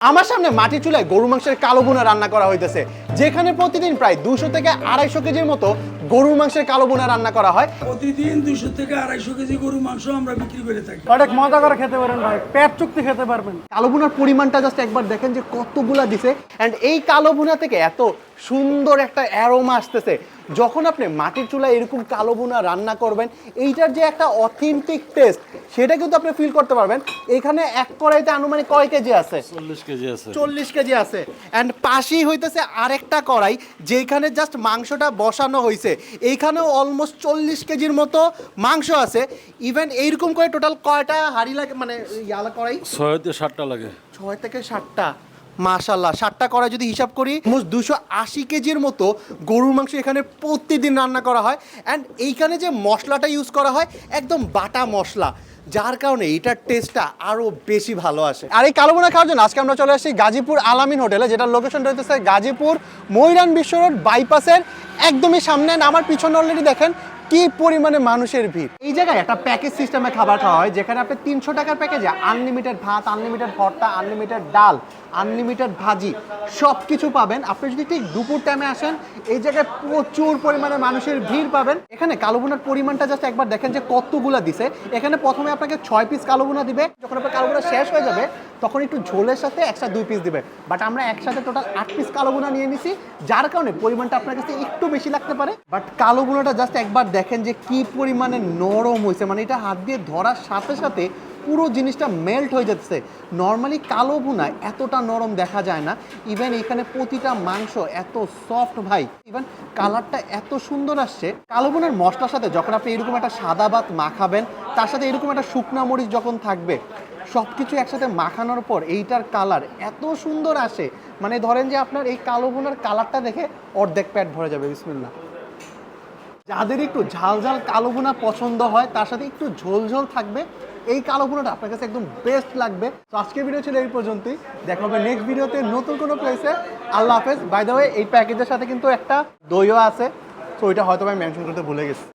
আমার সামনে মাটি চুলায় গরু মাংসের কালো বোনা রান্না করা হইতেছে, যেখানে প্রতিদিন প্রায় দুশো থেকে আড়াইশো কেজির মতো গরুর মাংসের কালো বোনা রান্না করা হয়। প্রতিদিন দুশো থেকে আড়াইশো কেজি গরু মাংস আমরা বিক্রি করে থাকি। অনেক মজা করে খেতে পারেন ভাই পেট চুক্তি খেতে পারবেন। কালো বোনার পরিমাণটা জাস্ট একবার দেখেন যে কতগুলা দিছে। অ্যান্ড এই কালো বোনা থেকে এত সুন্দর একটা অ্যারোমা আসতেছে। যখন আপনি মাটির চুলায় এরকম কালো বোনা রান্না করবেন এইটার যে একটা অথেন্টিক টেস্ট সেটা কিন্তু আপনি ফিল করতে পারবেন। এখানে এক কড়াইতে আনুমানিক কয় কেজি আছে? চল্লিশ কেজি আছে। চল্লিশ কেজি আছে। অ্যান্ড পাশেই হইতেছে আরেকটা কড়াই যেখানে জাস্ট মাংসটা বসানো হয়েছে এইখানেও অলমোস্ট চল্লিশ কেজির মতো মাংস আছে। ইভেন এইরকম করে টোটাল কয়টা হাড়ি লাগে মানে ইয়ালা করাই ছয় থেকে সাতটা লাগে। ছয় থেকে সাতটা। মাশাল্লাহ সাতটা করা যদি হিসাব করি মোট দুশো আশি কেজির মতো গরুর মাংস এখানে প্রতিদিন রান্না করা হয়। অ্যান্ড এইখানে যে মশলাটা ইউজ করা হয় একদম বাটা মশলা। যার কারণে এটার টেস্টটা আরও বেশি ভালো আসে। আর এই কালো বোনা খাওয়ার জন্য আজকে আমরা চলে আসছি গাজীপুর আলামিন হোটেলে, যেটার লোকেশনটা রয়েছে গাজীপুর ময়রান বিশ্ব রোড বাইপাসের একদমই সামনে। আমার পিছনে অলরেডি দেখেন কি পরিমাণে মানুষের ভিড়? এই জায়গায় একটা প্যাকেজ সিস্টেমে খাবার খাওয়া হয়, যেখানে আপনি তিনশো টাকার প্যাকেজে আনলিমিটেড ভাত আনলিমিটেড ভর্তা আনলিমিটেড ডাল আনলিমিটেড ভাজি সব কিছু পাবেন। আপনি যদি ঠিক দুপুর টাইমে আসেন, এই জায়গায় প্রচুর পরিমাণে মানুষের ভিড় পাবেন। এখানে কালো বোনার পরিমাণটা জাস্ট একবার দেখেন যে কতগুলা দিছে। এখানে প্রথমে আপনাকে ছয় পিস কালো বোনা দিবে। যখন আপনার কালো বোনা শেষ হয়ে যাবে, তখন একটু ঝোলের সাথে এক্সট্রা দুই পিস দিবে। বাট আমরা একসাথে টোটাল আট পিস কালো বোনা নিয়ে নিছি, যার কারণে পরিমাণটা আপনার কাছে একটু বেশি লাগতে পারে। বাট কালো বোনাটা জাস্ট একবার দেখেন যে কি পরিমাণে নরম হয়েছে। মানে এটা হাত দিয়ে ধরার সাথে সাথে পুরো জিনিসটা মেল্ট হয়ে যাচ্ছে। নর্মালি কালো বোনায় এতটা নরম দেখা যায় না। ইভেন এখানে প্রতিটা মাংস এত সফট ভাই। ইভেন কালারটা এত সুন্দর আসছে। কালো বোনার মশলার সাথে যখন আপনি এরকম একটা সাদা ভাত মাখাবেন, তার সাথে এরকম একটা শুকনা মরিচ যখন থাকবে সব কিছু একসাথে মাখানোর পর এইটার কালার এত সুন্দর আসে। মানে ধরেন যে আপনার এই কালো বোনার কালারটা দেখে অর্ধেক প্যাট ভরে যাবে বিসমিল্লা যাদের একটু ঝাল ঝাল কালো বোনা পছন্দ হয়, তার সাথে একটু ঝোল ঝোল থাকবে। এই কালো বোনাটা আপনার কাছে একদম বেস্ট লাগবে। তো আজকের ভিডিও ছিল এই পর্যন্তই। দেখা হবে নেক্সট ভিডিওতে নতুন কোনো প্লেসে আল্লাহ হাফেজ। বাই ওয়ে এই প্যাকেজের সাথে কিন্তু একটা দইও আছে। তো ওইটা হয়তো আমি মেনশন করতে ভুলে গেছি।